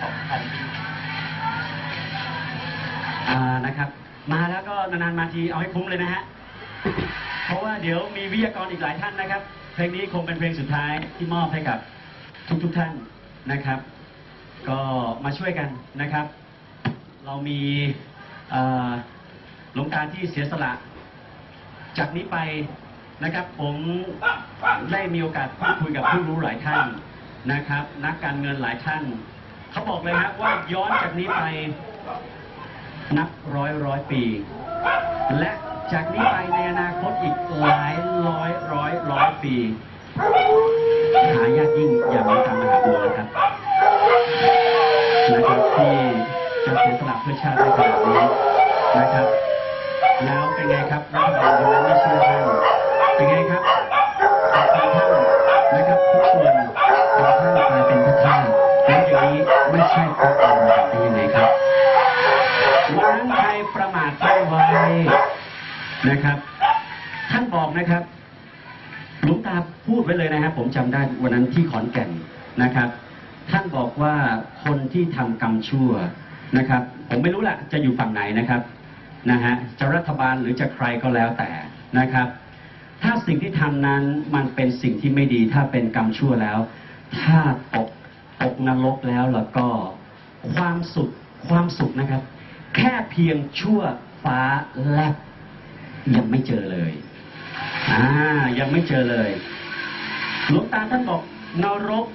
ของพันปีอ่านะครับ มาแล้วก็นานๆมาทีเอาให้คุ้มเลยนะฮะ เพราะว่าเดี๋ยวมีวิทยากรอีกหลายท่านนะครับ เพลงนี้คงเป็นเพลงสุดท้ายที่มอบให้กับทุกๆท่านนะครับ ก็มาช่วยกันนะครับ เรามีหลวงตาที่เสียสละ จากนี้ไปนะครับผมได้มีโอกาสพูดคุยกับผู้รู้หลายท่านนะครับ นักการเงินหลายท่าน เขาบอกเลยครับว่าย้อนจากนี้ไปนับร้อยร้อยปี และจากนี้ไปในอนาคตอีกหลายร้อยร้อยร้อยปี หายากยิ่งอย่างมีตามมหาบัวนะครับนะครับที่จะเสียสละเพื่อชาติได้ขนาดนี้นะครับ แล้วเป็นไงครับรัฐบาลยังไม่เชื่อท่านเป็นไงครับขอบคุณท่านนะครับทุกส่วน นะครับ ท่านบอกนะครับหลวงตาพูดไว้เลยนะครับ ผมจำได้วันนั้นที่ขอนแก่นนะครับ ท่านบอกว่าคนที่ทำกรรมชั่วนะครับ ผมไม่รู้แหละจะอยู่ฝั่งไหนนะครับนะฮะจะรัฐบาลหรือจะใครก็แล้วแต่นะครับ ถ้าสิ่งที่ทำนั้นมันเป็นสิ่งที่ไม่ดี ถ้าเป็นกรรมชั่วแล้ว ถ้าตกตกนรกแล้วแล้วก็ความสุขความสุขนะครับ แค่เพียงชั่วฟ้าแลบ ยังไม่เจอเลยอ่ายังไม่เจอเลย หลวงตาท่านบอกนรก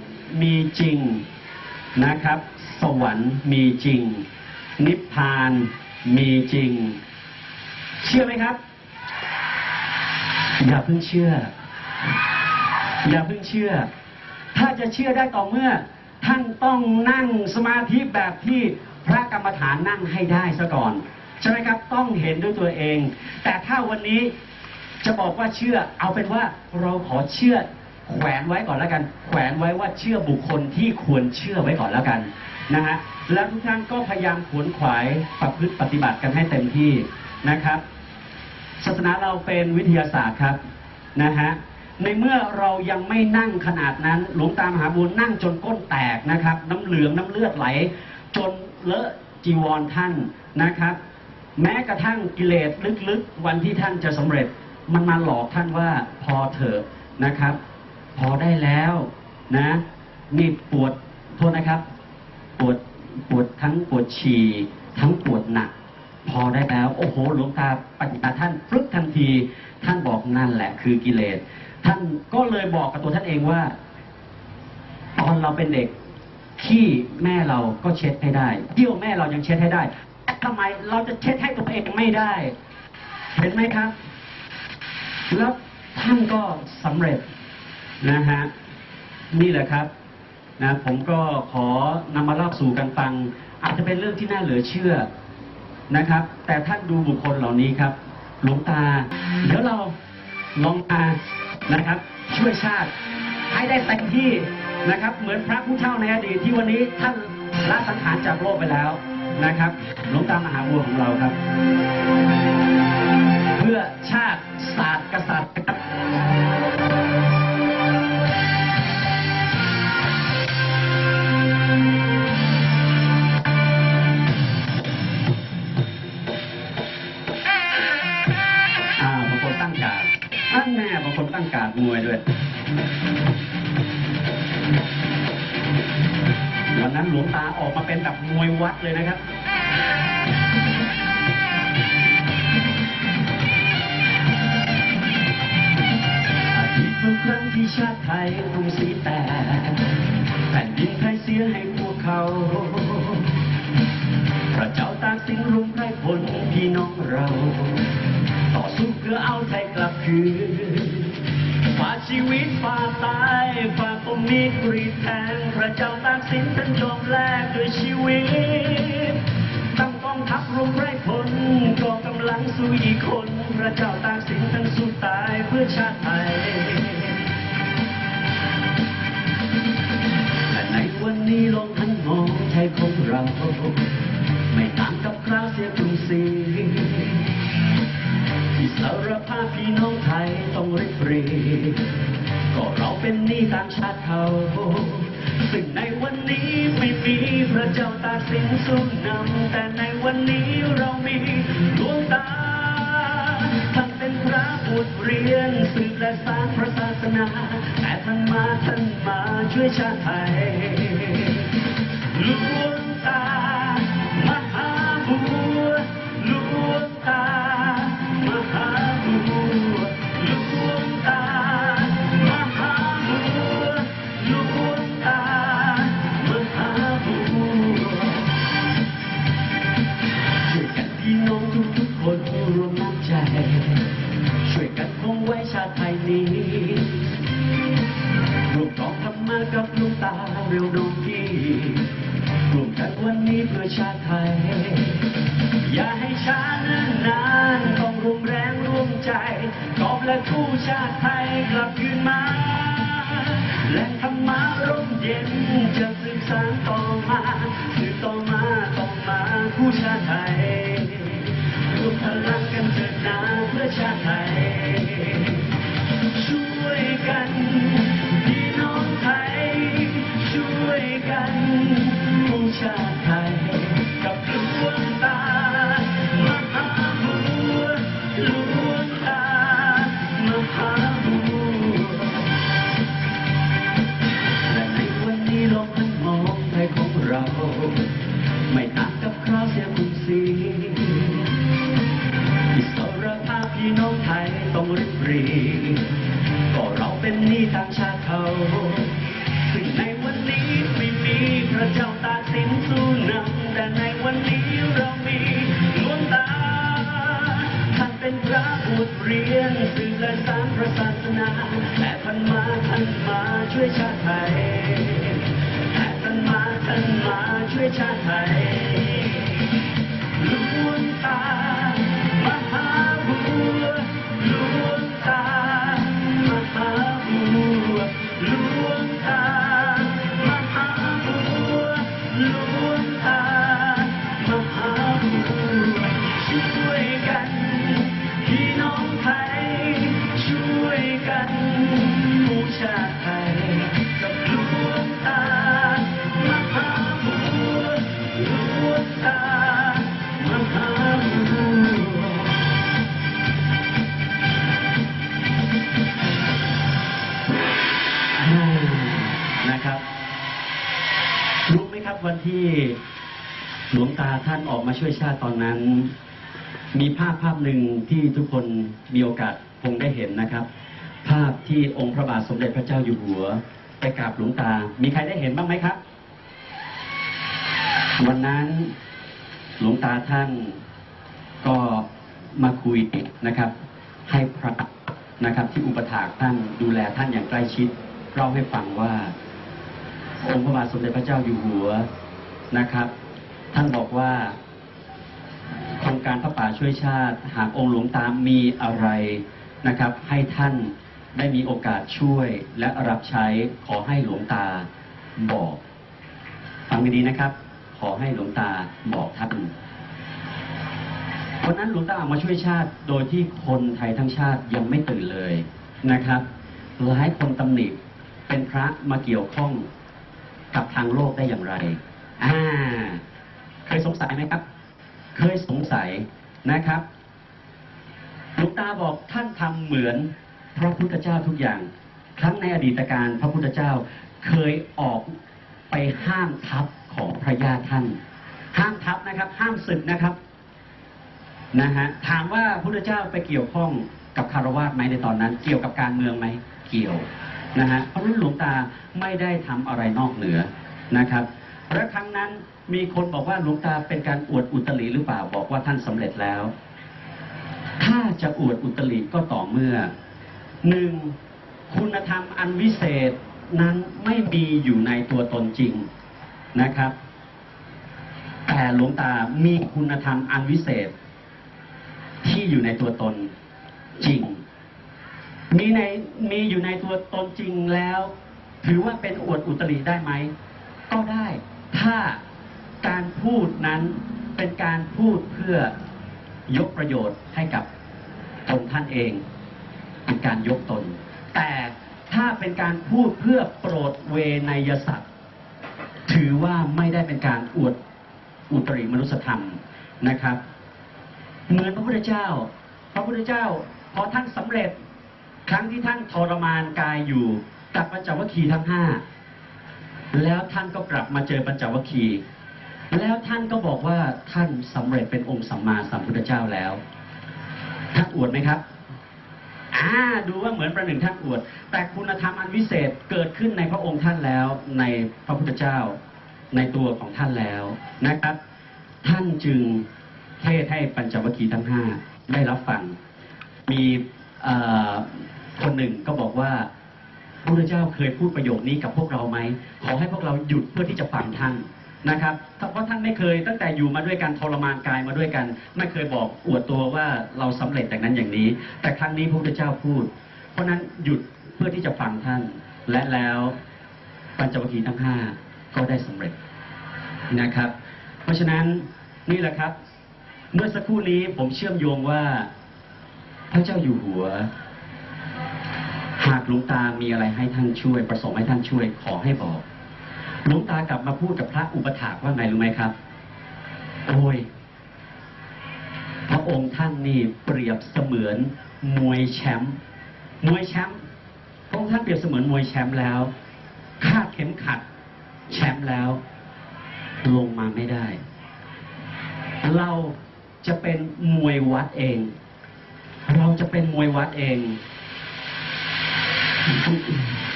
มีจริงนะครับ สวรรค์มีจริง นิพพานมีจริง เชื่อไหมครับ อย่าเพิ่งเชื่อ อย่าเพิ่งเชื่อ ถ้าจะเชื่อได้ต่อเมื่อ ท่านต้องนั่งสมาธิแบบที่พระกรรมฐานนั่งให้ได้ซะก่อน ใช่ไหมครับต้องเห็นด้วยตัวเอง แต่ถ้าวันนี้จะบอกว่าเชื่อ เอาเป็นว่าเราขอเชื่อแขวนไว้ก่อนแล้วกัน แขวนไว้ว่าเชื่อบุคคลที่ควรเชื่อไว้ก่อนแล้วกันนะฮะแล้วทุกท่านก็พยายามขวนขวายประพฤติปฏิบัติกันให้เต็มที่นะครับศาสนาเราเป็นวิทยาศาสตร์ครับนะฮะในเมื่อเรายังไม่นั่งขนาดนั้น หลวงตามหาบุญนั่งจนก้นแตกนะครับ น้ำเหลืองน้ำเลือดไหล จนเลอะจีวรท่านนะครับ แม้กระทั่งกิเลสลึกๆ วันที่ท่านจะสำเร็จ มันมาหลอกท่านว่าพอเถอะนะครับ พอได้แล้วนะนี่ปวดโทษนะครับ ปวดปวดทั้งปวดฉี่ทั้งปวดหนัก พอได้แล้ว โอ้โหหลวงตาปฏิติท่านฟึกทันที ท่านบอกนั่นแหละคือกิเลส ท่านก็เลยบอกกับตัวท่านเองว่า ตอนเราเป็นเด็กที่แม่เราก็เช็ดให้ได้เที่ยวแม่เรายังเช็ดให้ได้ ทำไมเราจะเช็ดให้ตัวเองไม่ได้ เห็นไหมครับ แล้วท่านก็สำเร็จนะฮะนี่แหละครับนะผมก็ขอนำมาเล่าสู่กันฟัง อาจจะเป็นเรื่องที่น่าเหลือเชื่อนะครับ แต่ท่านดูบุคคลเหล่านี้ครับ หลวงตา เดี๋ยวเราลองมานะครับ ช่วยชาติให้ได้เต็มที่นะครับ เหมือนพระผู้เฒ่าในอดีตที่วันนี้ท่านละสังขารจากโลกไปแล้ว นะครับหลวงตามหาบัวของเราครับ เพื่อชาติศาสตร์กษัตริย์ครับอ่าบางคนตั้งการดอันแน่บางคนตั้งการดมวยด้วย นั้นหลวงตาออกมาเป็นแบบมวยวัดเลยนะครับทุกครั้งที่ชาติไทยรุงสีแตกแผ่นดินไทยเสียให้พวกเขาพระเจ้าตากสินรุมไพร่พลพี่น้องเรา ต่อสู้เพื่อเอาไทยกลับคืนฝ่าชีวิตฝ่าตายฝ่าปมมีดกรีแทง พระเจ้าตากสินท่านยอมแลกด้วยชีวิต ตั้งกองทัพรุมไร่พลกองกำลังสู้อีกคน พระเจ้าตากสินท่านสู้ตายเพื่อชาติไทยแต่ในวันนี้ลองหันมองไทยของเรา ไม่ต่างกับคราวเสียกรุงศรีที่สารภาพพี่น้องไทยต้องริบรีก็เราเป็นหนี้ต่างชาติเขา พระเจ้าตากสินทรงนำแต่ในวันนี้เรามีดวงตาท่านเป็นพระบุตรเรียนสืบและสร้างพระศาสนาแต่ท่านมาท่านมาช่วยชาติไทย เพื่อช รียนสื่อและสามพระศาสนาแต่ท่านมาท่านมาช่วยชาติไทยแต่ท่านมาท่านมาช่วยชาติไทย วันที่หลวงตาท่านออกมาช่วยชาติตอนนั้น มีภาพภาพหนึ่งที่ทุกคนมีโอกาสคงได้เห็นนะครับ ภาพที่องค์พระบาทสมเด็จพระเจ้าอยู่หัวไปกราบหลวงตา มีใครได้เห็นบ้างไหมครับ วันนั้นหลวงตาท่านก็มาคุยนะครับ ให้พระนะครับที่อุปถากท่านดูแลท่านอย่างใกล้ชิดเล่าให้ฟังว่า องค์พระบาทสมเด็จพระเจ้าอยู่หัวนะครับ ท่านบอกว่าโครงการพระป่าช่วยชาติ หากองค์หลวงตามมีอะไรนะครับ ให้ท่านได้มีโอกาสช่วยและรับใช้ขอให้หลวงตาบอกฟังดีๆนะครับ ขอให้หลวงตาบอกท่านวันนั้นหลวงตาออกมาช่วยชาติ โดยที่คนไทยทั้งชาติยังไม่ตื่นเลยนะครับ หลายคนตำหนิเป็นพระมาเกี่ยวข้อง กับทางโลกได้อย่างไร อ่า เคยสงสัยไหมครับ เคยสงสัยนะครับหลวงตาบอกท่านทำเหมือนพระพุทธเจ้าทุกอย่าง ครั้งในอดีตการพระพุทธเจ้าเคยออกไปห้ามทัพของพระญาท่าน ห้ามทัพนะครับ ห้ามศึกนะครับ นะฮะ ถามว่าพระพุทธเจ้าไปเกี่ยวข้องกับคารวะไหมในตอนนั้น เกี่ยวกับการเมืองไหม เกี่ยว นะฮะเพราะฉะนั้นหลวงตาไม่ได้ทำอะไรนอกเหนือนะครับ และครั้งนั้นมีคนบอกว่าหลวงตาเป็นการอวดอุตริหรือเปล่าบอกว่าท่านสำเร็จแล้ว ถ้าจะอวดอุตริก็ต่อเมื่อหนึ่งคุณธรรมอันวิเศษนั้นไม่มีอยู่ในตัวตนจริงนะครับ แต่หลวงตามีคุณธรรมอันวิเศษที่อยู่ในตัวตนจริง มีในมีอยู่ในตัวตนจริงแล้ว ถือว่าเป็นอวดอุตริได้ไหม ก็ได้ ถ้าการพูดนั้นเป็นการพูดเพื่อยกประโยชน์ให้กับตนท่านเอง เป็นการยกตน แต่ถ้าเป็นการพูดเพื่อโปรดเวนยสัตว์ถือว่าไม่ได้เป็นการอวดอุตริมนุสธรรมนะครับ เหมือนพระพุทธเจ้า พระพุทธเจ้าพอท่านสำเร็จ ครั้งที่ท่านทรมานกายอยู่กับปัญจวัคคีย์ทั้งห้าแล้วท่านก็กลับมาเจอปัญจวัคคีย์แล้วท่านก็บอกว่าท่านสำเร็จเป็นองค์สัมมาสัมพุทธเจ้าแล้วท่านอวดไหมครับอ่าดูว่าเหมือนประหนึ่งท่านอวด แต่คุณธรรมอันวิเศษเกิดขึ้นในพระองค์ท่านแล้ว ในพระพุทธเจ้า ในตัวของท่านแล้วนะครับ ท่านจึงเทศให้ปัญจวัคคีย์ทั้งห้าได้รับฟังมีอ่อ คนหนึ่งก็บอกว่าพระพุทธเจ้าเคยพูดประโยคนี้กับพวกเราไหมขอให้พวกเราหยุดเพื่อที่จะฟังท่านนะครับเพราะท่านไม่เคยตั้งแต่อยู่มาด้วยกันทรมานกายมาด้วยกัน ไม่เคยบอกอวดตัวว่าเราสำเร็จอย่นั้นอย่างนี้ แต่ครั้งนี้พระพุทธเจ้าพูด เพราะนั้นหยุดเพื่อที่จะฟังท่าน และแล้วปัญจวัคคีย์ทั้งห้าก็ได้สำเร็จนะครับ เพราะฉะนั้นนี่แหละครับ เมื่อสักครู่นี้ผมเชื่อมโยงว่าพระเจ้าอยู่หัว หากหลวงตามีอะไรให้ท่านช่วย ประสงค์ให้ท่านช่วยขอให้บอกหลวงตากลับมาพูดกับพระอุปถากว่าไงรู้ไหมครับโอ้ยพระองค์ท่านนี่เปรียบเสมือนมวยแชมป์มวยแชมป์พระองค์ท่านเปรียบเสมือนมวยแชมป์แล้วคาดเข็มขัด แชมป์แล้ว ลงมาไม่ได้ เราจะเป็นมวยวัดเอง เราจะเป็นมวยวัดเอง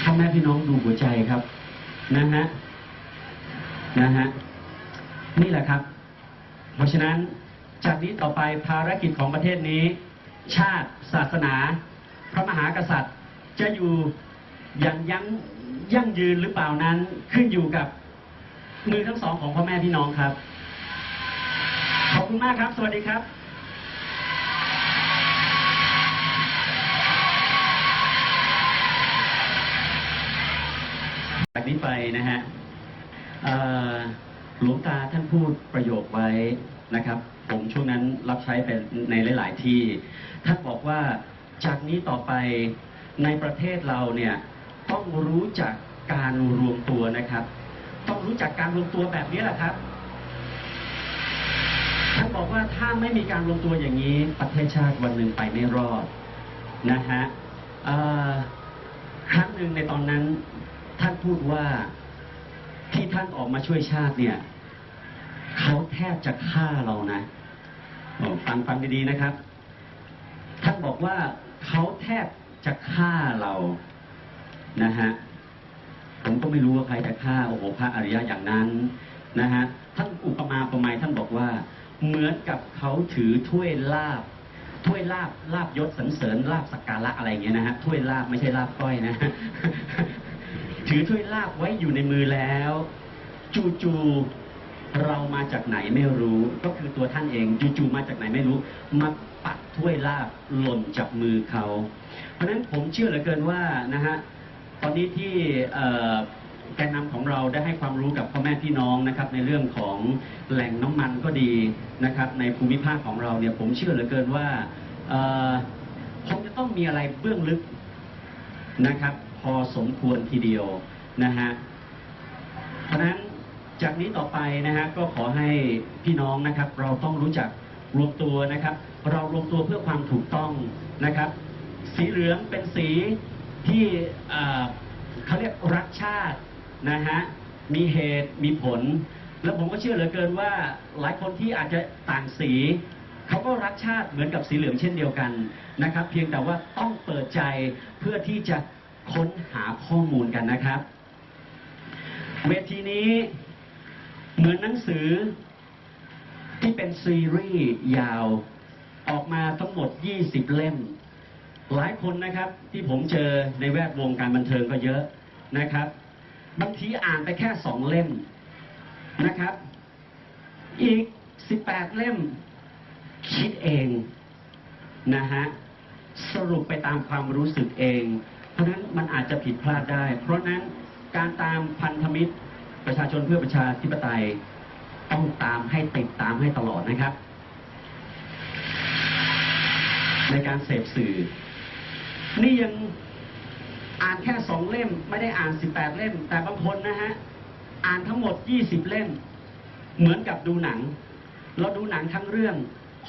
พ่อแม่พี่น้องดูหัวใจครับ นะฮะนะฮะนี่แหละครับ เพราะฉะนั้นจากนี้ต่อไปภารกิจของประเทศนี้ ชาติศาสนา พระมหากษัตริย์จะอยู่อย่างยั้งยั่งยืนหรือเปล่านั้นขึ้นอยู่กับมือทั้งสองของพ่อแม่พี่น้องครับ ขอบคุณมากครับ สวัสดีครับ จากนี้ไปนะฮะหลวงตาท่านพูดประโยคไว้นะครับ ผมช่วงนั้นรับใช้เป็นในหลาย ๆ ที่ ท่านบอกว่าจากนี้ต่อไปในประเทศเราเนี่ยต้องรู้จักการรวมตัวนะครับ ต้องรู้จักการรวมตัวแบบนี้แหละครับท่านบอกว่าถ้าไม่มีการรวมตัวอย่างนี้ ประเทศชาติวันหนึ่งไปไม่รอดนะฮะครั้งหนึ่งในตอนนั้น ท่านพูดว่าที่ท่านออกมาช่วยชาติเนี่ยเขาแทบจะฆ่าเรานะฟังฟังดีๆนะครับ ท่านบอกว่าเขาแทบจะฆ่าเรานะฮะผมก็ไม่รู้ว่าใครจะฆ่าโอ้โหพระอริยะอย่างนั้นนะฮะท่านอุปมาประมยท่านบอกว่า เหมือนกับเขาถือถ้วยลาบถ้วยลาบลาบยศสรรเสริญลาบสักการะอะไรอย่างเงี้ยนะฮะถ้วยลาบไม่ใช่ลาบก้อยนะ ถือถ้วยลาบไว้อยู่ในมือแล้ว จู่ๆเรามาจากไหนไม่รู้ ก็คือตัวท่านเองจู่ๆมาจากไหนไม่รู้ มาปัดถ้วยลาบหล่นจากมือเขา เพราะฉะนั้นผมเชื่อเหลือเกินว่านะฮะตอนนี้ที่เอ่อแกนนำของเราได้ให้ความรู้กับพ่อแม่พี่น้องนะครับ ในเรื่องของแหล่งน้ำมันก็ดีนะครับ ในภูมิภาคของเราเนี่ยผมเชื่อเหลือเกินว่าคงจะต้องมีอะไรเบื้องลึกนะครับ พอสมควรทีเดียวนะฮะเพราะนั้นจากนี้ต่อไปนะฮะก็ขอให้พี่น้องนะครับ เราต้องรู้จักรวมตัวนะครับ เรารวมตัวเพื่อความถูกต้องนะครับ สีเหลืองเป็นสีที่เขาเรียกรักชาตินะฮะมีเหตุมีผล แล้วผมก็เชื่อเหลือเกินว่าหลายคนที่อาจจะต่างสีเขาก็รักชาติเหมือนกับสีเหลืองเช่นเดียวกันนะครับ เพียงแต่ว่าต้องเปิดใจเพื่อที่จะ ค้นหาข้อมูลกันนะครับ เวทีนี้เหมือนหนังสือที่เป็นซีรีส์ยาวออกมาทั้งหมด 20 เล่ม หลายคนนะครับที่ผมเจอในแวดวงการบันเทิงก็เยอะนะครับ บางทีอ่านไปแค่สองเล่มนะครับ อีก 18 เล่ม คิดเองนะฮะสรุปไปตามความรู้สึกเอง เพราะนั้นมันอาจจะผิดพลาดได้ เพราะนั้นการตามพันธมิตรประชาชนเพื่อประชาธิปไตยต้องตามให้ติดตามให้ตลอดนะครับ ในการเสพสื่อ นี่ยังอ่านแค่สองเล่มไม่ได้อ่านสิบแปดเล่ม แต่บางคนนะฮะอ่านทั้งหมดยี่สิบเล่ม เหมือนกับดูหนัง เราดูหนังทั้งเรื่อง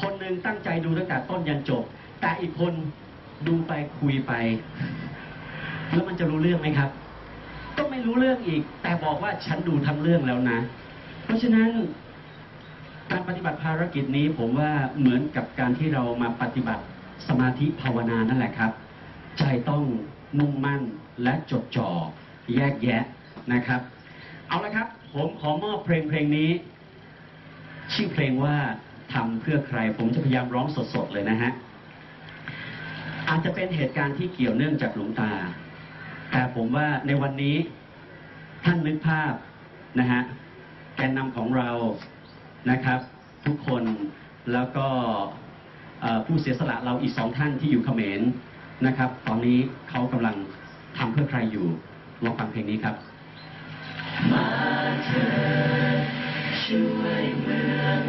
คนหนึ่งตั้งใจดูตั้งแต่ต้นยันจบ แต่อีกคนดูไปคุยไป แล้วมันจะรู้เรื่องไหมครับ ก็ไม่รู้เรื่องอีก แต่บอกว่าฉันดูทั้งเรื่องแล้วนะ เพราะฉะนั้นการปฏิบัติภารกิจนี้ผมว่าเหมือนกับการที่เรามาปฏิบัติสมาธิภาวนานั่นแหละครับใจต้องมุ่งมั่นและจดจ่อแยกแยะนะครับ เอาละครับ ผมขอมอบเพลงเพลงนี้ ชื่อเพลงว่าทำเพื่อใคร ผมจะพยายามร้องสดๆเลยนะฮะอาจจะเป็นเหตุการณ์ที่เกี่ยวเนื่องจากหลวงตา แต่ผมว่าในวันนี้ท่านนึกภาพนะฮะแกนนำของเรานะครับ ทุกคนแล้วก็ผู้เสียสละเราอีกสองท่านที่อยู่เขมรนะครับ ตอนนี้เขากำลังทำเพื่อใครอยู่ลองฟังเพลงนี้ครับมาเธอช่วยเมือง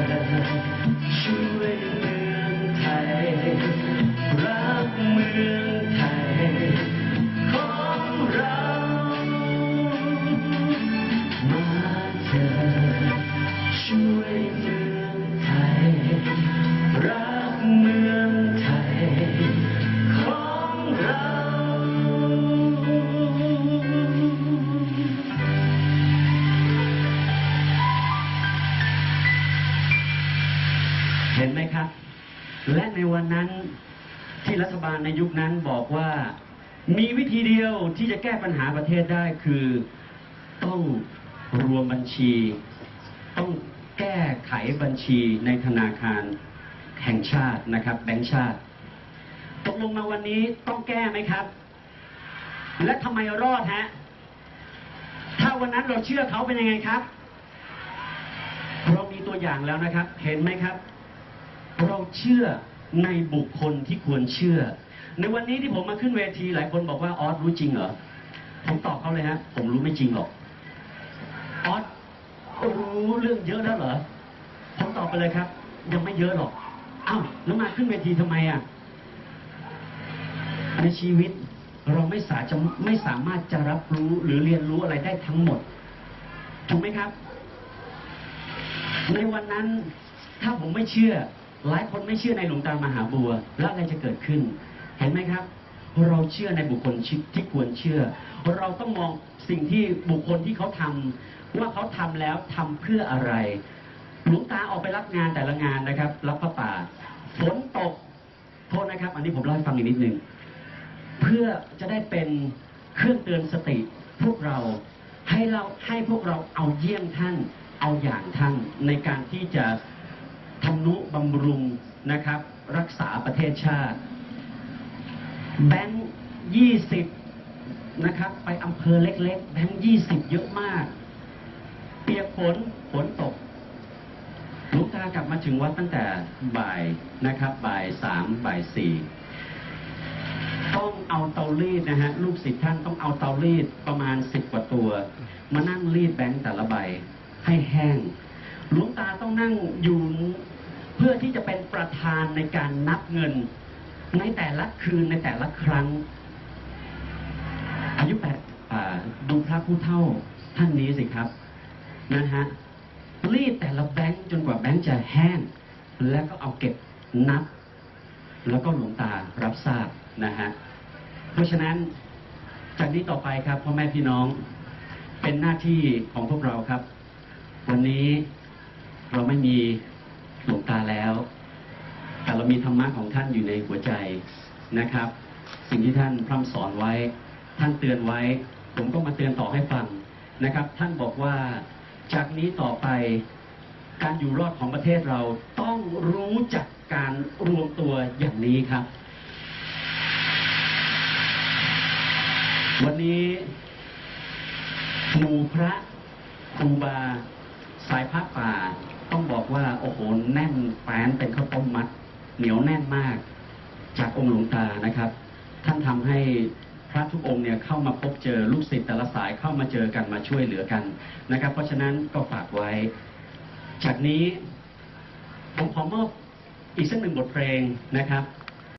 Should ดียวที่จะแก้ปัญหาประเทศได้คือต้องรวมบัญชี ต้องแก้ไขบัญชีในธนาคารแห่งชาตินะครับ แบงก์ชาติ ตกลงมาวันนี้ต้องแก้ไหมครับ และทำไมรอดฮะถ้าวันนั้นเราเชื่อเขาเป็นยังไงครับ เรามีตัวอย่างแล้วนะครับ เห็นไหมครับ เราเชื่อในบุคคลที่ควรเชื่อ ในวันนี้ที่ผมมาขึ้นเวทีหลายคนบอกว่าออสรู้จริงเหรอ ผมตอบเขาเลยฮะ ผมรู้ไม่จริงหรอก ออสรู้เรื่องเยอะแล้วเหรอ ผมตอบไปเลยครับ ยังไม่เยอะหรอก อ้าวแล้วมาขึ้นเวทีทำไมอะ ในชีวิตเราไม่สาจะไม่สามารถจะรับรู้หรือเรียนรู้อะไรได้ทั้งหมด ถูกไหมครับ ในวันนั้นถ้าผมไม่เชื่อ หลายคนไม่เชื่อในหลวงตามหาบัว แล้วอะไรจะเกิดขึ้น เห็นไหมครับ เราเชื่อในบุคคลที่ควรเชื่อ เราต้องมองสิ่งที่บุคคลที่เขาทำว่าเขาทำแล้วทำเพื่ออะไรหลวงตาออกไปรับงานแต่ละงานนะครับ รับพระป่าฝนตกโทษนะครับ อันนี้ผมเล่าให้ฟังอีกนิดนึงเพื่อจะได้เป็นเครื่องเตือนสติพวกเราให้เราให้พวกเราเอาเยี่ยงท่าน เอาอย่างท่านในการที่จะทำนุบำรุงนะครับ รักษาประเทศชาติ แบงค์ยี่สิบนะครับ ไปอำเภอเล็ก ๆ แบงค์ยี่สิบเยอะมาก เปียกฝนฝนตกหลูกตากลับมาถึงวัดตั้งแต่บ่ายนะครับบ่ายสามบ่ายสี่ต้องเอาเตารีดนะฮะลูกศิษย์ท่านต้องเอาเตารีดประมาณสิบกว่าตัว มานั่งรีดแบงค์แต่ละใบให้แห้งหลวงตาต้องนั่งอยู่เพื่อที่จะเป็นประธานในการนับเงิน ในแต่ละคืนในแต่ละครั้ง อายุแปดดูพระผู้เท่าท่านนี้สิครับนะฮะรีดแต่ละแบงค์จนกว่าแบงค์จะแห้ง แล้วก็เอาเก็บนับ แล้วก็หลวงตารับทราบนะฮะเพราะฉะนั้นจากนี้ต่อไปครับพ่อแม่พี่น้องเป็นหน้าที่ของพวกเราครับ วันนี้เราไม่มีหลวงตาแล้ว แต่เรามีธรรมะของท่านอยู่ในหัวใจนะครับ สิ่งที่ท่านพร่ำสอนไว้ ท่านเตือนไว้ ผมก็มาเตือนต่อให้ฟังนะครับ ท่านบอกว่าจากนี้ต่อไปการอยู่รอดของประเทศเราต้องรู้จักการรวมตัวอย่างนี้ครับ วันนี้หมู่พระครูบา สายพระป่า ต้องบอกว่า โอ้โห แน่นแฟนเป็นข้าวต้มมัด เหนียวแน่นมากจากองค์หลวงตานะครับ ท่านทำให้พระทุกองค์เนี่ยเข้ามาพบเจอลูกศิษย์แต่ละสายเข้ามาเจอกันมาช่วยเหลือกันนะครับ เพราะฉะนั้นก็ฝากไว้ จากนี้ผมขอมอบอีกสักหนึ่งบทเพลงนะครับ